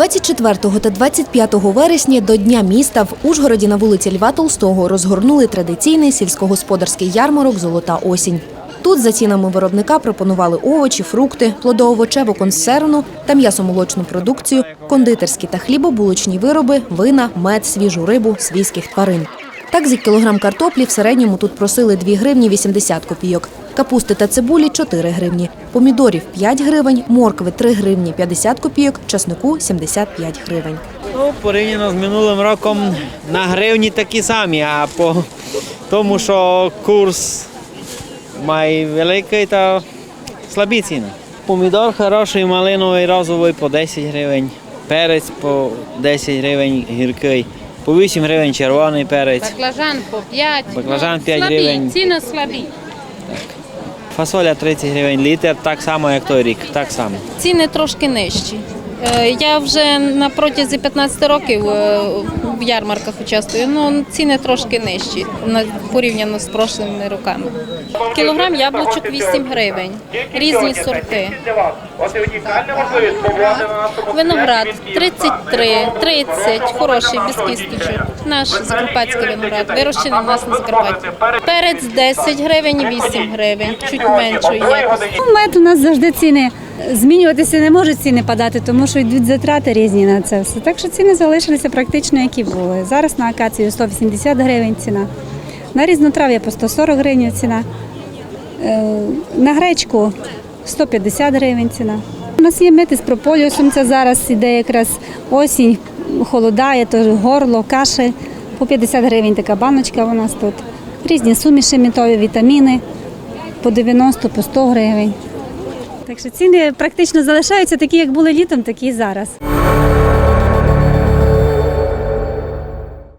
24 та 25 вересня до Дня міста в Ужгороді на вулиці Льва Толстого розгорнули традиційний сільськогосподарський ярмарок Золота осінь. Тут за цінами виробника пропонували овочі, фрукти, плодоовочеву консервну та м'ясомолочну продукцію, кондитерські та хлібобулочні вироби, вина, мед, свіжу рибу, свійських тварин. Так, за кілограм картоплі в середньому тут просили 2 гривні 80 копійок, капусти та цибулі 4 гривні, помідорів 5 гривень, моркви 3 гривні 50 копійок, часнику 75 гривень. Ну, порівняно з минулим роком на гривні такі самі, а по тому, що курс має великий та слабі ціни. Помідор хороший, малиновий, розовий по 10 гривень, перець по 10 гривень гіркий, по 8 гривень червоний перець, Баклажан по 5. Баклажан 5 слабі, гривень. Ціни слабі. Фасоля 30 гривень літр, так само, як той рік, так само. Ціни трошки нижчі. Е, Я вже на протязі 15 років е, в ярмарках участвую. Ну, ціни трошки нижчі порівняно з прошлими роками. Кілограм яблучок 8 гривень, різні сорти. Виноград 33, 30, хороший, без кісточок. Наш закарпатський виноград, вирощений в нас на Закарпатті. Перець 10 гривень, 8 гривень, чуть меншої якості. Мед у нас завжди ціни змінюватися не можуть ціни падати, тому що йдуть затрати різні на це все. Так що ціни залишилися практично які були. Зараз на акацію 180 гривень ціна, на різнотрав'я по 140 гривень ціна, Е, на гречку 150 гривень ціна. У нас є мити з прополісом, це зараз іде якраз осінь, холодає, то горло, каші. По 50 гривень така баночка у нас тут. Різні суміші мітові, вітаміни по 90, по 100 гривень. Так що ціни практично залишаються такі, як були літом, такі і зараз.